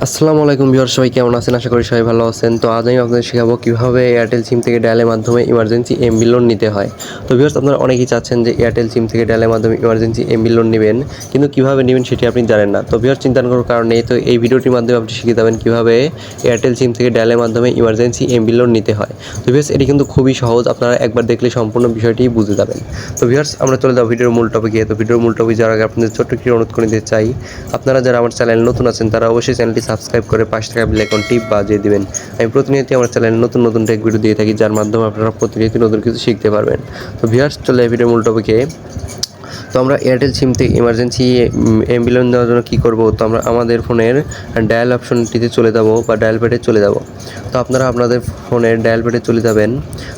আসসালামু আলাইকুম বিহার সবাই কেমন আছেন? আশা করি সবাই ভালো আছেন। তো আজ আমি আপনাদের শেখাবো কীভাবে এয়ারটেল সিম থেকে ডায়ালের মাধ্যমে ইমার্জেন্সি এমবি লোন নিতে হয়। তো বিহার আপনারা অনেকেই চাচ্ছেন যে এয়ারটেল সিম থেকে ডায়ালের মাধ্যমে ইমার্জেন্সি এমবি লোন নেবেন, কিন্তু কীভাবে নেবেন সেটি আপনি জানেন না। তো বিহার চিন্তা করার কারণে তো এই ভিডিওটির মাধ্যমে আপনি শিখে যাবেন কীভাবে এয়ারটেল সিম থেকে ডায়ালের মাধ্যমে ইমার্জেন্সি এমবি লোন নিতে হয়। তো বিহার এটি কিন্তু খুবই সহজ। আপনারা একবার দেখলে সম্পূর্ণ বিষয়টি বুঝে যাবেন। তো ভিউয়ার্স, আমরা চলে যাব ভিডিওর মূল টপিকে তো ভিডিওর মূল টপিক যাওয়ার আগে আপনাদের ছোট্ট একটি অনুরোধ করে দিতে চাই। আপনারা যারা আমার চ্যানেল নতুন আছেন, তারা অবশ্যই চ্যানেলটি সাবস্ক্রাইব করে পাঁচ টাকা বেল আইকন টিপ বাজিয়ে দিবেন। আমি প্রতিনিয়ত আমার চ্যানেলে নতুন নতুন টেক ভিডিও দিয়ে থাকি, যার মাধ্যমে আপনারা প্রতিনিয়ত নতুন কিছু শিখতে পারবেন। তো ভিউয়ার্স চলে ভিডিও মূল টপিকে তো আমরা এয়ারটেল সিম থেকে ইমার্জেন্সি অ্যাম্বুলেন্স দেওয়ার জন্য কী করব? তো আমরা আমাদের ফোনের ডায়াল অপশনটিতে চলে যাব বা ডায়াল প্যাডে চলে যাব। তো আপনারা আপনাদের ফোনের ডায়াল প্যাডে চলে যাবেন।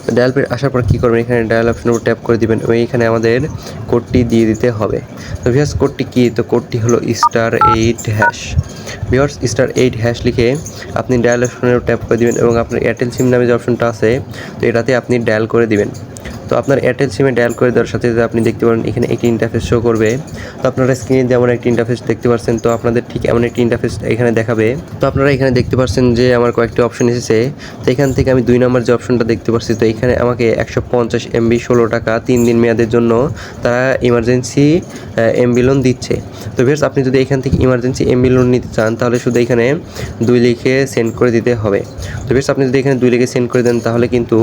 তো ডায়াল প্যাড আসার পর কী করবেন? এখানে ডায়াল অপশনের উপর ট্যাপ করে দিবেন। এবং এখানে আমাদের কোডটি দিয়ে দিতে হবে। তো ভিয়াস কোডটি কী? তো কোডটি হলো স্টার এইট হ্যাশ ভিওর্স স্টার এইট হ্যাশ লিখে আপনি ডায়াল অপশনের ট্যাপ করে দিবেন এবং আপনার এয়ারটেল সিম নামে যে অপশনটা আছে, তো এটাতে আপনি ডায়াল করে দিবেন। তো আপনার এয়ারটেল সিমে ডায়াল করে দেওয়ার সাথে আপনি দেখতে পারেন, এখানে একটি ইন্টারফেস শো করবে। তো আপনারা স্ক্রিনে যেমন একটি ইন্টারফেস দেখতে পাচ্ছেন তো আপনাদের ঠিক এমন একটি ইন্টারফেস এখানে দেখাবে। তো আপনারা এখানে দেখতে পাচ্ছেন যে আমার কয়েকটি অপশন এসেছে। তো এখান থেকে আমি দুই নম্বর যে অপশনটা দেখতে পাচ্ছি তো এখানে আমাকে একশো পঞ্চাশ এমবি ষোলো টাকা তিন দিন মেয়াদের জন্য তারা ইমার্জেন্সি এমবি লোন দিচ্ছে। তো ভিউয়ার্স আপনি যদি এখান থেকে ইমার্জেন্সি এমবি লোন নিতে চান, তাহলে শুধু এখানে দুই লিখে সেন্ড করে দিতে হবে। তো ভিউয়ার্স আপনি যদি এখানে দুই লিখে সেন্ড করে দেন, তাহলে কিন্তু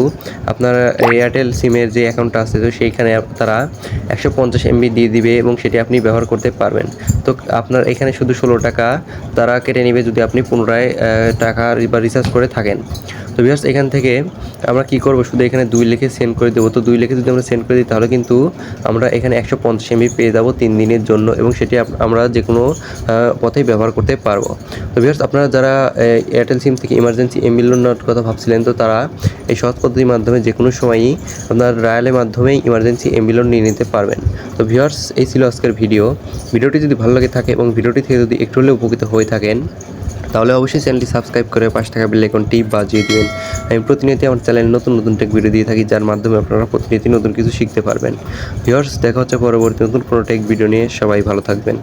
আপনার এয়ারটেল সিমের যে অ্যাকাউন্টটা আছে, তো সেইখানে তারা একশো পঞ্চাশ এমবি দিয়ে দিবে এবং সেটি আপনি ব্যবহার করতে পারবেন। তো আপনার এখানে শুধু ষোলো টাকা তারা কেটে নেবে যদি আপনি পুনরায় টাকা বা রিচার্জ করে থাকেন। তো ভিউয়ার্স এখান থেকে আমরা কি করব? শুধু এখানে দুই লেখে সেন্ড করে দেবো। তো দুই লেখে যদি আমরা সেন্ড করে দিই, তাহলে কিন্তু আমরা এখানে একশো পঞ্চাশ এমবি পেয়ে যাব তিন দিনের জন্য এবং সেটি আমরা যে কোনো পথেই ব্যবহার করতে পারব। তো ভিউয়ার্স আপনারা যারা এয়ারটেল সিম থেকে ইমার্জেন্সি এমবি লোন নেওয়ার কথা ভাবছিলেন, তো তারা এই সৎ পদ্ধতির মাধ্যমে যে কোনো সময়ই আপনার রায়ালের মাধ্যমেই ইমার্জেন্সি এমবি লোন নিয়ে নিতে পারবেন। তো ভিউয়ার্স এই ছিল আজকের ভিডিও ভিডিওটি যদি ভালো লাগে থাকে এবং ভিডিওটি থেকে যদি একটু হলেও উপকৃত হয়ে থাকেন, তাহলে অবশ্যই চ্যানেলটি সাবস্ক্রাইব করে পাঁচ টাকা বেল টিপ বাজিয়ে দিবেন। আমি প্রতিনিয়ত আমার চ্যানেলে নতুন নতুন টেক ভিডিও দিয়ে থাকি, যার মাধ্যমে আপনারা প্রতিনিয়ত নতুন কিছু শিখতে পারবেন। ভিউয়ার্স দেখা হচ্ছে পরবর্তী নতুন কোনো টেক ভিডিও নিয়ে। সবাই ভালো থাকবেন।